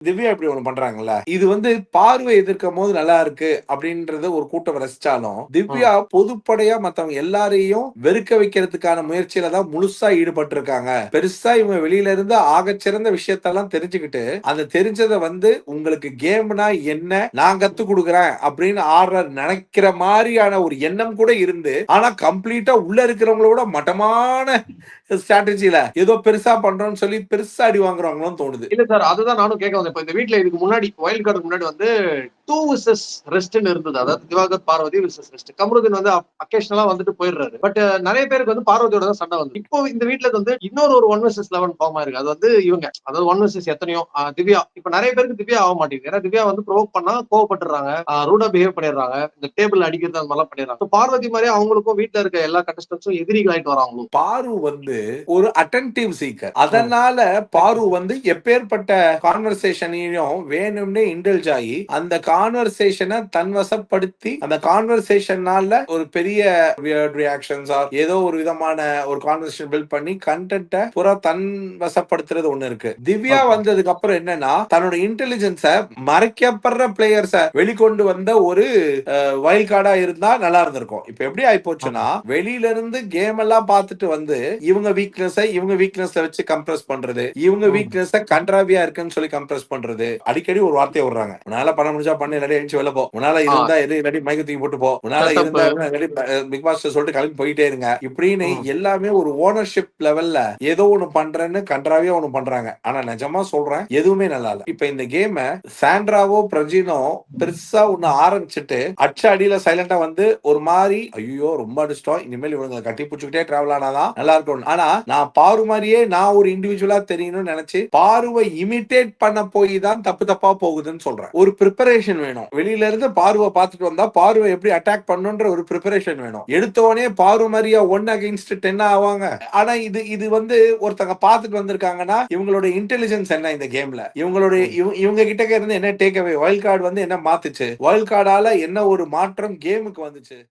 திவ்யா இப்படி ஒண்ணு பண்றாங்கல்ல. இது வந்து பார்வை எதிர்க்கும் போது நல்லா இருக்கு அப்படின்றத ஒரு கூட்டம் ரசிச்சாலும் திவ்யா பொதுப்படையா மத்தவங்க எல்லாரையும் வெறுக்க வைக்கிறதுக்கான முயற்சியில தான் முழுசா ஈடுபட்டு இருக்காங்க பெருசா இவங்க வெளியில இருந்து ஆகச்சிறந்த விஷயத்தெல்லாம் தெரிஞ்சுக்கிட்டு அந்த தெரிஞ்சதை வந்து உங்களுக்கு கேம்னா என்ன நான் கத்து கொடுக்குறேன் அப்படின்னு ஆடுற நினைக்கிற மாதிரியான ஒரு எண்ணம் கூட இருந்து ஆனா கம்ப்ளீட்டா உள்ள இருக்கிறவங்களோட மட்டமான ஸ்ட்ராட்டஜில ஏதோ பெருசா பண்றோம்னு சொல்லி பெருசா அடி வாங்குறாங்களோன்னு தோணுது. இல்ல சார் அதுதான் நானும் கேட்க இப்ப இந்த வீட்டில் இதுக்கு முன்னாடி வைல்ட் கார்டுக்கு முன்னாடி வந்து டூ விசஸ் ரெஸ்ட்னு இருந்தது. அதாவது திவாகர் பார்வதி விசஸ் ரெஸ்ட் கமருதீன் வந்து அக்கேஷனலா வந்துட்டு போயிடுறாரு. பட் நிறைய பேருக்கு வந்து பார்வதியோட தான் சண்டை வந்து இப்போ இந்த வீட்ல வந்து இன்னொரு ஒரு ஒன் விசஸ் லெவன் ஃபார்ம் ஆயிருக்கு. அது வந்து இவங்க. அதாவது ஒன் விசஸ் எத்தனையோ திவ்யா. இப்ப நிறைய பேருக்கு திவ்யா ஆக மாட்டேங்குது. ஏன்னா திவ்யா வந்து ப்ரோவோக் பண்ணா கோவப்பட்டுறாங்க. ரூடா பிஹேவ் பண்ணிடுறாங்க. இந்த டேபிள் அடிக்கிறது அந்த மாதிரிலாம் பண்ணிடுறாங்க. பார்வதி மாதிரி அவங்களுக்கும் வீட்ல இருக்க எல்லா கண்டஸ்டன்ஸும் எதிரிகள் ஆயிட்டு வராங்களோ பாரு வந்து ஒரு அட்டன்டிவ் சீக்கர் அதனால பாரு வந்து எப்பேற்பட்ட கான்வர்சேஷனையும் வேணும்னே இன்டெல்ஜ் ஆகி அந்த கான்வர்சேஷனை தன்வசப்படுத்தி அந்த கான்வர்சேஷனால ஒரு பெரிய ரியாக்ஷன்ஸ் ஆர் ஏதோ ஒரு விதமான ஒரு கான்வர்சேஷன் பில்ட் பண்ணி கண்டென்ட்டை புறா தன் வசப்படுத்துறது ஒண்ணு இருக்கு திவ்யா. வந்ததுக்கு அப்புறம் என்னன்னா தன்னோட இன்டெலிஜென்ஸ மறைக்கப்படுற பிளேயர்ஸ வெளிக்கொண்டு வந்த ஒரு வைல்ட் கார்டா இருந்தா நல்லா இருந்திருக்கும் இப்ப எப்படி ஆயி போச்சுன்னா வெளியில இருந்து கேம் எல்லாம் பார்த்துட்டு வந்து இவங்க வீக்னஸ் இவங்க வீக்னஸ் வச்சு கம்ப்ரஸ் பண்றது இவங்க. வீக்னஸ் கண்ட்ராவியா இருக்குன்னு சொல்லி கம்ப்ரஸ் பண்றது அடிக்கடி ஒரு வார்த்தையை விடுறாங்க உன்னால பண்ண முடிஞ்சா பண்ணு இல்லாட்டி எழுச்சி வெளில போ. உன்னால. இருந்தா எது இல்லாட்டி மைக்க தூக்கி போட்டு போ. உன்னால. இருந்தா பிக் மாஸ்டர் சொல்லிட்டு கிளம்பி போயிட்டே இருங்க. இப்படின்னு. எல்லாமே ஒரு ஓனர்ஷிப் லெவல்ல ஏதோ ஒண்ணு பண்றேன்னு கண்ட்ராவியா ஒண்ணு பண்றாங்க. ஆனா நிஜமா சொல்றேன் எதுவுமே நல்லா இல்ல. இப்ப இந்த கேம சாண்ட்ராவோ பிரஜினோ பெருசா ஒண்ணு ஆரம்பிச்சுட்டு அச்ச அடியில சைலண்டா வந்து ஒரு மாதிரி ஐயோ ரொம்ப அடிச்சிட்டோம். இனிமேல் இவங்களை கட்டி பிடிச்சிக்கிட்டே டிராவல் ஆனாதான் நல்லா இருக்கும் ஆனா நான் பாரு மாதிரியே நான் ஒரு இண்டிவிஜுவலா தெரியணும்னு நினைச்சு பாருவை இமிட்டேட் பண்ண போய் தான் தப்பு தப்பா போகுதுன்னு சொல்றேன். ஒரு ப்ரிப்பரேஷன் வேணும். வெளியில இருந்து பார்வை பார்த்துட்டு வந்தா பார்வை எப்படி அட்டாக் பண்ணுன்ற ஒரு ப்ரிப்பரேஷன் வேணும். எடுத்தோடனே பாரு மாதிரியா ஒன் அகைன்ஸ்ட் டென் ஆவாங்க. ஆனா இது இது வந்து ஒருத்தங்க பார்த்துட்டு வந்திருக்காங்கன்னா இவங்களோட இன்டெலிஜென்ஸ் என்ன இந்த கேம்ல இவங்களுடைய இவ- இவங்க கிட்ட இருந்து என்ன டேக் அவே வைல்ட் கார்டு வந்து என்ன மாத்துச்சு? வைல்ட் கார்டால என்ன ஒரு மாற்றம் கேமுக்கு வந்துச்சு?